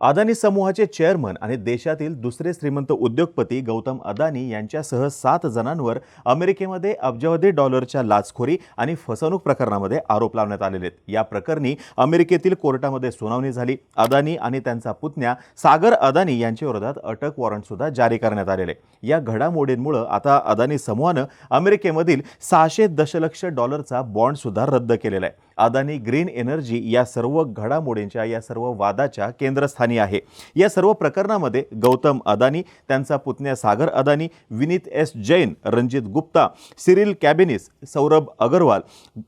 अदानी समूहाचे चेअरमन आणि देशातील दुसरे श्रीमंत उद्योगपती गौतम अदानी यांच्यासह सात जणांवर अमेरिकेमध्ये अब्जावधी डॉलरच्या लाचखोरी आणि फसवणूक प्रकरणामध्ये आरोप लावण्यात आलेले आहेत. या प्रकरणी अमेरिकेतील कोर्टामध्ये सुनावणी झाली. अदानी आणि त्यांचा पुतण्या सागर अदानी यांच्या विरोधात अटक वॉरंटसुद्धा जारी करण्यात आलेले आहे. या घडामोडींमुळं आता अदानी समूहानं अमेरिकेमधील सहाशे दशलक्ष डॉलरचा बॉन्डसुद्धा रद्द केलेला आहे. अदानी ग्रीन एनर्जी या सर्व घडामोडींच्या या सर्व वादाच्या केंद्रस्थानी आहे. या सर्व प्रकरणामध्ये गौतम अदानी त्यांचा पुतण्या Sagar Adani Vineet S Jain Ranjit Gupta Cyril Cabanes Saurabh Agarwal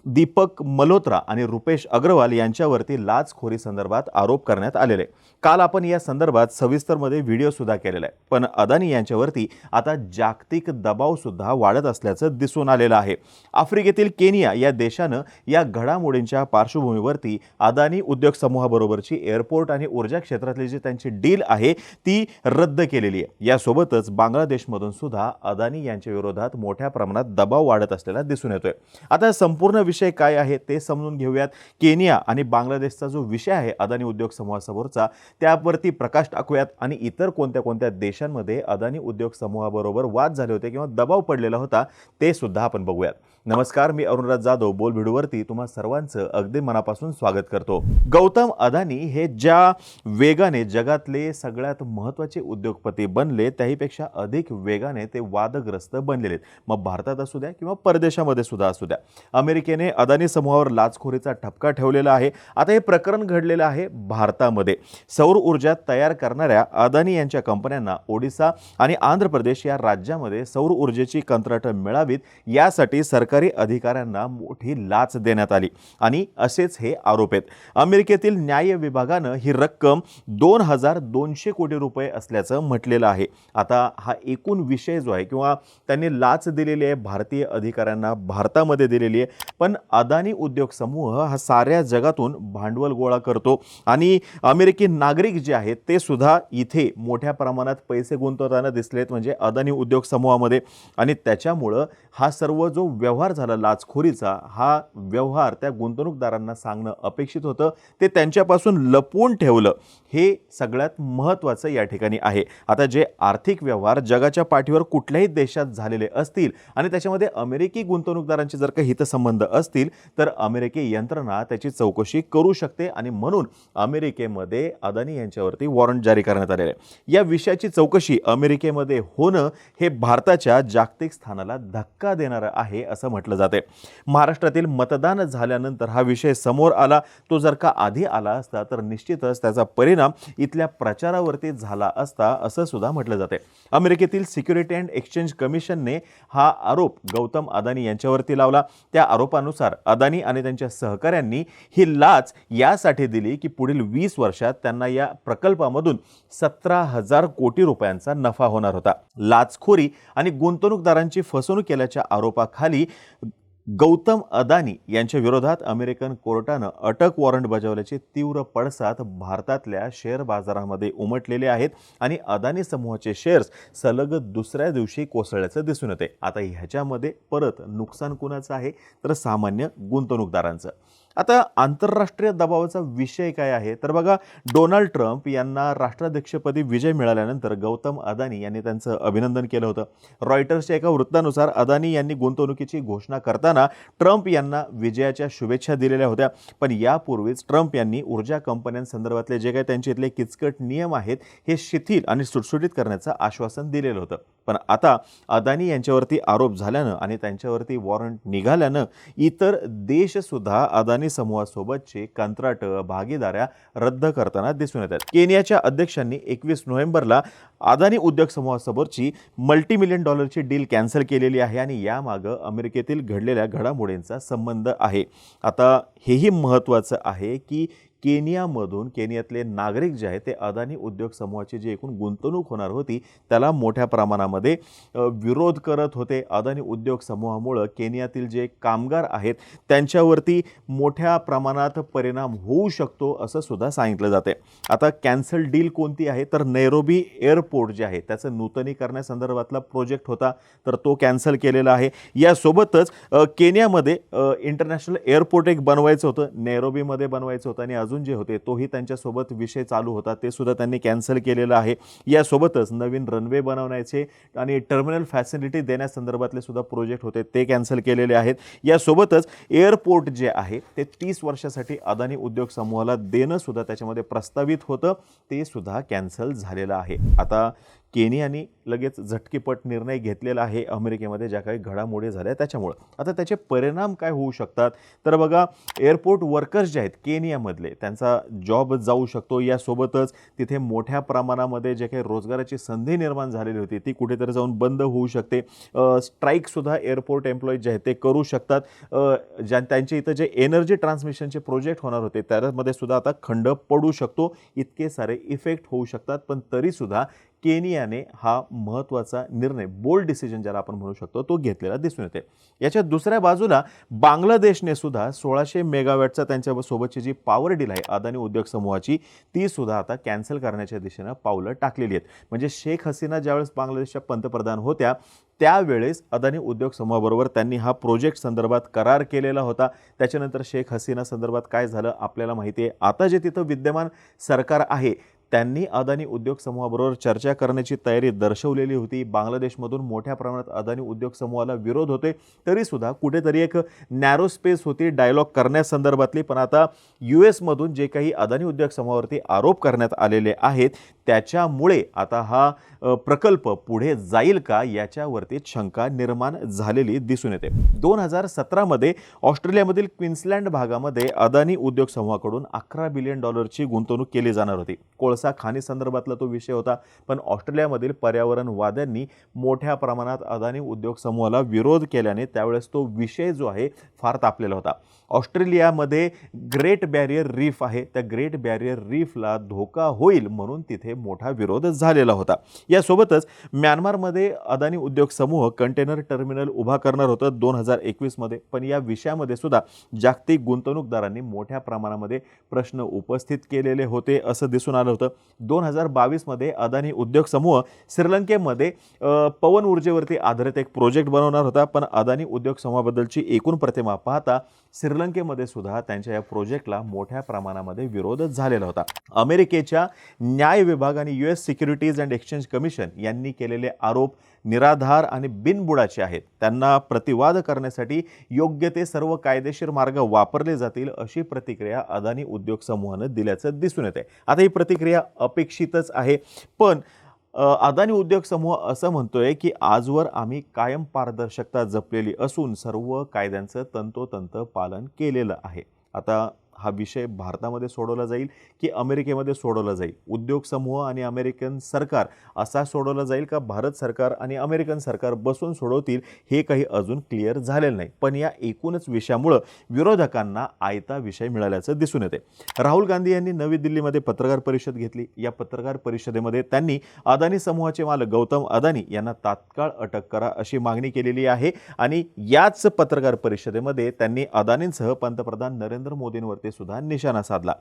Deepak Malhotra आणि रुपेश अग्रवाल यांच्यावरती लाचखोरी संदर्भात आरोप करण्यात आलेले. काल आपण या संदर्भात सविस्तरमध्ये व्हिडिओ सुद्धा केलेला आहे. पण अदानी यांच्यावरती आता जागतिक दबाव सुद्धा वाढत असल्याचं दिसून आलेलं आहे. आफ्रिकेतील केनिया या देशानं या घडामोडींच्या पार्श्वभूमीवरती अदानी उद्योग समूहाबरोबरची एअरपोर्ट आणि ऊर्जा क्षेत्रातली जी त्यांची डील आहे ती रद्द केलेली आहे. यासोबतच बांगलादेशमधून सुद्धा अदानी यांच्या विरोधात मोठ्या प्रमाणात दबाव वाढत असलेला दिसून येतोय. आता संपूर्ण विषय काय आहे ते समजून घेऊयात. केनिया आणि बांगलादेशचा जो विषय आहे अदानी उद्योग समूहासमोरचा त्यावरती प्रकाश टाकूयात. आणि इतर कोणत्या कोणत्या देशांमध्ये अदानी उद्योग समूहाबरोबर वाद झाले होते किंवा दबाव पडलेला होता ते सुद्धा आपण बघूयात. नमस्कार मी अरुणराज जाधव. बोल व्हिडिओवरती तुम्हा सर्वांचं अगदी मनापासून स्वागत करतो. गौतम अदानी हे ज्या वेग वेगाने जगातले सगळ्यात महत्त्वाचे उद्योगपती बनले त्याहीपेक्षा अधिक वेगाने ते वादग्रस्त बनलेले आहेत. मग भारतात असू द्या किंवा परदेशामध्ये सुद्धा असू द्या. अमेरिकेने अदानी समूहावर लाचखोरीचा ठपका ठेवलेला आहे. आता हे प्रकरण घडलेलं आहे भारतामध्ये. सौर ऊर्जा तयार करणाऱ्या अदानी यांच्या कंपन्यांना ओडिसा आणि आंध्र प्रदेश या राज्यामध्ये सौर ऊर्जेची कंत्राटं मिळावीत यासाठी सरकारी अधिकाऱ्यांना मोठी लाच देण्यात आली. आणि असेच हे आरोप आहेत. अमेरिकेतील न्याय विभागानं ही रक्कम दोन हजार दोनशे कोटी रुपये असल्याचं म्हटलेलं आहे. आता हा एकूण विषय जो आहे किंवा त्यांनी लाच दिलेली आहे भारतीय अधिकाऱ्यांना भारतामध्ये दिलेली आहे पण अदानी उद्योग समूह हा साऱ्या जगातून भांडवल गोळा करतो आणि अमेरिकी नागरिक जे आहेत ते सुद्धा इथे मोठ्या प्रमाणात पैसे गुंतवताना दिसलेत म्हणजे अदानी उद्योग समूहामध्ये. आणि त्याच्यामुळं हा सर्व जो व्यवहार झाला लाचखोरीचा हा व्यवहार त्या गुंतवणूकदारांना सांगणं अपेक्षित होतं. ते त्यांच्यापासून लपवून ठेवलं. हे सगळ्यात महत्त्वाचं या ठिकाणी आहे. आता जे आर्थिक व्यवहार जगाच्या पाठीवर कुठल्याही देशात झालेले असतील आणि त्याच्यामध्ये अमेरिकी गुंतवणूकदारांचे जर काही हितसंबंध असतील तर अमेरिकी यंत्रणा त्याची चौकशी करू शकते आणि म्हणून अमेरिकेमध्ये अदानी यांच्यावरती वॉरंट जारी करण्यात आलेले आहे. या विषयाची चौकशी अमेरिकेमध्ये होणं हे भारताच्या जागतिक स्थानाला धक्का धक्का देणारं आहे असं म्हटलं जाते. महाराष्ट्रातील मतदान झाल्यानंतर हा विषय समोर आला. तो जर का आधी आला असता तर निश्चितच त्याचा परिणाम इथल्या प्रचारावरती झाला असता असं सुद्धा म्हटलं जाते. अमेरिकेतील सिक्युरिटी अँड एक्सचेंज कमिशनने हा आरोप गौतम अदानी यांच्यावरती लावला. त्या आरोपानुसार अदानी आणि त्यांच्या सहकाऱ्यांनी ही लाच यासाठी दिली की पुढील वीस वर्षात त्यांना या प्रकल्पामधून सतरा हजार कोटी रुपयांचा नफा होणार होता. लाचखोरी आणि गुंतवणूकदारांची फसवणूक केल्याच्या आरोपाखाली गौतम अदानी यांच्या विरोधात अमेरिकन कोर्टानं अटक वॉरंट बजावल्याचे तीव्र पडसाद भारतातल्या शेअर बाजारामध्ये उमटलेले आहेत आणि अदानी समूहाचे शेअर्स सलग दुसऱ्या दिवशी कोसळल्याचं दिसून येते. आता ह्याच्यामध्ये परत नुकसान कुणाचं आहे? तर सामान्य गुंतवणूकदारांचं. आता आंतरराष्ट्रीय दबावाचा विषय काय आहे? तर बघा डोनाल्ड ट्रम्प यांना राष्ट्राध्यक्षपदी विजय मिळाल्यानंतर गौतम अदानी यांनी त्यांचं अभिनंदन केलं होतं. रॉयटर्सच्या एका वृत्तानुसार अदानी यांनी गुंतवणुकीची घोषणा करताना ट्रम्प यांना विजयाच्या शुभेच्छा दिलेल्या होत्या. पण यापूर्वीच ट्रम्प यांनी ऊर्जा कंपन्यांसंदर्भातले जे काही त्यांचे इथले किचकट नियम आहेत हे शिथिल आणि सुटसुटीत करण्याचं आश्वासन दिलेलं होतं. पण आता अदानी यांच्यावरती आरोप झाल्यानं आणि त्यांच्यावरती वॉरंट निघाल्यानं इतर देशसुद्धा अदानी समूहासोबतचे कंत्राट भागीदाऱ्या रद्द करताना दिसून येतात केनियाच्या अध्यक्षांनी एकवीस नोव्हेंबरला अदानी उद्योग समूहासमोरची मल्टी मिलियन डॉलरची डील कॅन्सल केलेली आहे आणि यामागं अमेरिकेतील घडलेल्या घडामोडींचा संबंध आहे. आता हेही महत्त्वाचं आहे की केनियामधून केनियातले नागरिक जे आहेत ते अदानी उद्योग समूहाची जी एकूण गुंतवणूक होणार होती त्याला मोठ्या प्रमाणामध्ये विरोध करत होते. अदानी उद्योग समूहामुळं केनियातील जे कामगार आहेत त्यांच्यावरती मोठ्या प्रमाणात परिणाम होऊ शकतो असं सुद्धा सांगितलं जाते आता कॅन्सल डील कोणती आहे? तर नैरोबी एअरपोर्ट जे आहे त्याचं नूतनीकरणासंदर्भातला प्रोजेक्ट होता तर तो कॅन्सल केलेला आहे. यासोबतच केनियामध्ये इंटरनॅशनल एअरपोर्ट एक बनवायचं होतं नैरोबीमध्ये बनवायचं होतं आणि अजून अजून जे होते तोही त्यांच्यासोबत विषय चालू होता. ते सुद्धा त्यांनी कॅन्सल केलेलं आहे. यासोबतच नवीन रनवे बनवण्याचे आणि टर्मिनल फॅसिलिटी देण्यासंदर्भातले सुद्धा प्रोजेक्ट होते ते कॅन्सल केलेले आहेत. यासोबतच एअरपोर्ट जे आहे ते तीस वर्षासाठी अदानी उद्योग समूहाला देणं सुद्धा त्याच्यामध्ये प्रस्तावित होतं. ते सुद्धा कॅन्सल झालेलं आहे. आता केनियानी लगेच झटकीपट निर्णय घेतलेला आहे अमेरिकेमध्ये ज्या काही घडामोडी झाल्या त्याच्यामुळं. आता त्याचे परिणाम काय होऊ शकतात? तर बघा एअरपोर्ट वर्कर्स जे आहेत केनियामधले त्यांचा जॉब जाऊ शकतो यासोबतच तिथे मोठ्या प्रमाणामध्ये जे काही रोजगाराची संधी निर्माण झालेली होती ती कुठेतरी जाऊन बंद होऊ शकते. स्ट्राईकसुद्धा एअरपोर्ट एम्प्लॉईज जे आहेत ते करू शकतात. ज्या त्यांचे इथं जे एनर्जी ट्रान्समिशनचे प्रोजेक्ट होणार होते त्यामध्ये सुद्धा आता खंड पडू शकतो. इतके सारे इफेक्ट होऊ शकतात पण तरीसुद्धा केनियाने हा महत्त्वाचा निर्णय बोल्ड डिसिजन ज्याला आपण म्हणू शकतो तो घेतलेला दिसून येते याच्या दुसऱ्या बाजूला बांगलादेशने सुद्धा सोळाशे मेगावॅटचा त्यांच्या सोबतची जी पॉवर डील आहे अदानी उद्योग समूहाची ती सुद्धा आता कॅन्सल करण्याच्या दिशेनं पावलं टाकलेली आहेत. म्हणजे शेख हसीना ज्यावेळेस बांगलादेशच्या पंतप्रधान होत्या त्यावेळेस अदानी उद्योग समूहाबरोबर त्यांनी हा प्रोजेक्ट संदर्भात करार केलेला होता. त्याच्यानंतर शेख हसीना संदर्भात काय झालं आपल्याला माहिती आहे. आता जे तिथं विद्यमान सरकार आहे त्यांनी अदानी उद्योग समूहाबरोबर चर्चा करण्याची तयारी दर्शवलेली होती. बांगलादेशमधून मोठ्या प्रमाणात अदानी उद्योग समूहाला विरोध होते तरीसुद्धा कुठेतरी एक नॅरो स्पेस होती डायलॉग करण्यासंदर्भातली पण आता यू एसमधून जे काही अदानी उद्योग समूहावरती आरोप करण्यात आलेले आहेत त्याच्यामुळे आता हा प्रकल्प पुढे जाईल का याच्यावरती शंका निर्माण झालेली दिसून येते. दोन हजार सतरामध्ये ऑस्ट्रेलियामधील क्विन्सलँड भागामध्ये अदानी उद्योग समूहाकडून अकरा बिलियन डॉलरची गुंतवणूक केली जाणार होती. कोळसा खाणी संदर्भातला तो विषय होता. पण ऑस्ट्रेलियामधील पर्यावरणवाद्यांनी मोठ्या प्रमाणात अदानी उद्योग समूहाला विरोध केल्याने त्यावेळेस तो विषय जो आहे फार तापलेला होता. ऑस्ट्रेलियामध्ये ग्रेट बॅरियर रीफ आहे. त्या ग्रेट बॅरियर रीफला धोका होईल म्हणून तिथे मोठा विरोध झालेला होता. यासोबतच म्यानमारमध्ये अदानी उद्योग समूह कंटेनर टर्मिनल उभा करणार होतं दोन हजार एकवीसमध्ये. पण या विषयामध्ये सुद्धा जागतिक गुंतवणूकदारांनी मोठ्या प्रमाणामध्ये प्रश्न उपस्थित केलेले होते असं दिसून आलं होतं. दोन हजार बावीसमध्ये अदानी उद्योग समूह श्रीलंकेमध्ये पवन ऊर्जेवरती आधारित एक प्रोजेक्ट बनवणार होता. पण अदानी उद्योग समूहाबद्दलची एकूण प्रतिमा पाहता श्रीलंकेमध्ये सुद्धा त्यांच्या या प्रोजेक्टला मोठ्या प्रमाणामध्ये विरोधच झालेला होता. अमेरिकेच्या न्याय विभाग आणि U S securities and exchange commission यांनी केलेले आरोप निराधार आणि बिनबुडाचे आहेत. त्यांना प्रतिवाद करण्यासाठी योग्य ते सर्व कायदेशीर मार्ग वापरले जातील अशी प्रतिक्रिया अदानी उद्योग समूहानं दिल्याचं दिसून येते आता ही प्रतिक्रिया अपेक्षितच आहे. पण अदानी उद्योग समूह असं म्हणतोय की आजवर आम्ही कायम पारदर्शकता जपलेली असून सर्व कायद्यांचं तंतोतंत पालन केलेलं आहे. आता हा विषय भारतामध्ये सोडवला जाईल की अमेरिकेमध्ये सोडवला जाईल? उद्योग समूह आणि अमेरिकन सरकार असा सोडवला जाईल का? भारत सरकार आणि अमेरिकन सरकार बसून सोडवतील हे काही अजून क्लिअर झालेलं नाही. पण या एकूणच विषयामुळं विरोधकांना आयता विषय मिळाल्याचं दिसून येते. राहुल गांधी यांनी नवी दिल्लीमध्ये पत्रकार परिषद घेतली. या पत्रकार परिषदेमध्ये त्यांनी अदानी समूहाचे मालक गौतम अदानी यांना तात्काळ अटक करा अशी मागणी केलेली आहे. आणि याच पत्रकार परिषदेमध्ये त्यांनी अदानींसह पंतप्रधान नरेंद्र मोदींवरती सुद्धा निशाणा साधला.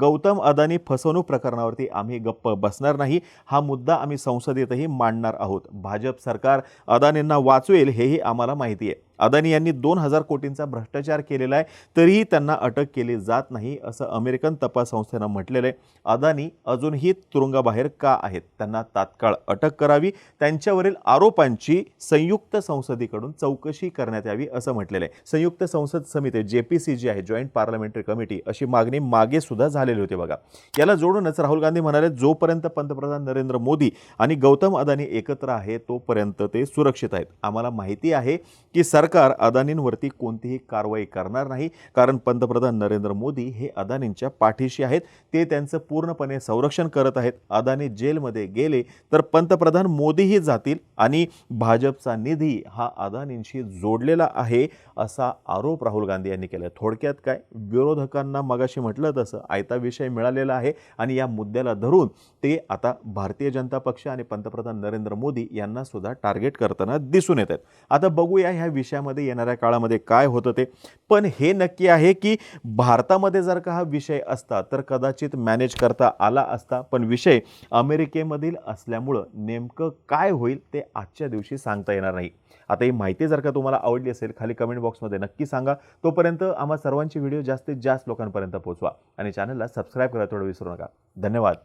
गौतम अदानी फसवणूक प्रकरणावरती आम्ही गप्प बसणार नाही हा मुद्दा आम्ही संसदेतही मांडणार आहोत. भाजप सरकार अदानींना वाचवेल हेही आम्हाला माहिती आहे. अदानी यांनी दोन हजार कोटींचा भ्रष्टाचार केलेला आहे तरीही त्यांना अटक केली जात नाही असं अमेरिकन तपास संस्थेनं म्हटलेलं आहे. अदानी अजूनही तुरुंगाबाहेर का आहेत? त्यांना तात्काळ अटक करावी त्यांच्यावरील आरोपांची संयुक्त संसदेकडून चौकशी करण्यात यावी असं म्हटलेलं आहे. संयुक्त संसद समिती जे पी सी जी आहे जॉईंट पार्लमेंटरी कमिटी अशी मागणी मागे सुद्धा झालेली होती बघा. याला जोडूनच राहुल गांधी म्हणाले जोपर्यंत पंतप्रधान नरेंद्र मोदी आणि गौतम अदानी एकत्र आहे तोपर्यंत ते सुरक्षित आहेत. आम्हाला माहिती आहे की सरकार अदानींवरती कोणतीही कारवाई करणार नाही कारण पंतप्रधान नरेंद्र मोदी हे अदानींच्या पाठीशी आहेत. ते त्यांचं पूर्णपणे संरक्षण करत आहेत. अदानी जेलमध्ये गेले तर पंतप्रधान मोदीही जातील आणि भाजपचा निधी हा अदानींशी जोडलेला आहे असा आरोप राहुल गांधी यांनी केला. थोडक्यात काय? विरोधकांना मगाशी म्हटलं तसं आयता विषय मिळालेला आहे आणि या मुद्द्याला धरून ते आता भारतीय जनता पक्ष आणि पंतप्रधान नरेंद्र मोदी यांना सुद्धा टार्गेट करताना दिसून येत आहेत. आता बघूया ह्या विषया देशामध्ये येणाऱ्या काळामध्ये काय होतं ते. पण हे नक्की आहे की भारतामध्ये जर का हा विषय असता तर कदाचित मॅनेज करता आला असता. पण विषय अमेरिकेमधील असल्यामुळं नेमकं काय होईल ते आजच्या दिवशी सांगता येणार नाही. आता ही माहिती जर का तुम्हाला आवडली असेल खाली कमेंट बॉक्समध्ये नक्की सांगा. तोपर्यंत आम्हा सर्वांची व्हिडिओ जास्तीत जास्त लोकांपर्यंत पोहोचवा. आणि चॅनलला सबस्क्राईब करायला थोडं विसरू नका. धन्यवाद.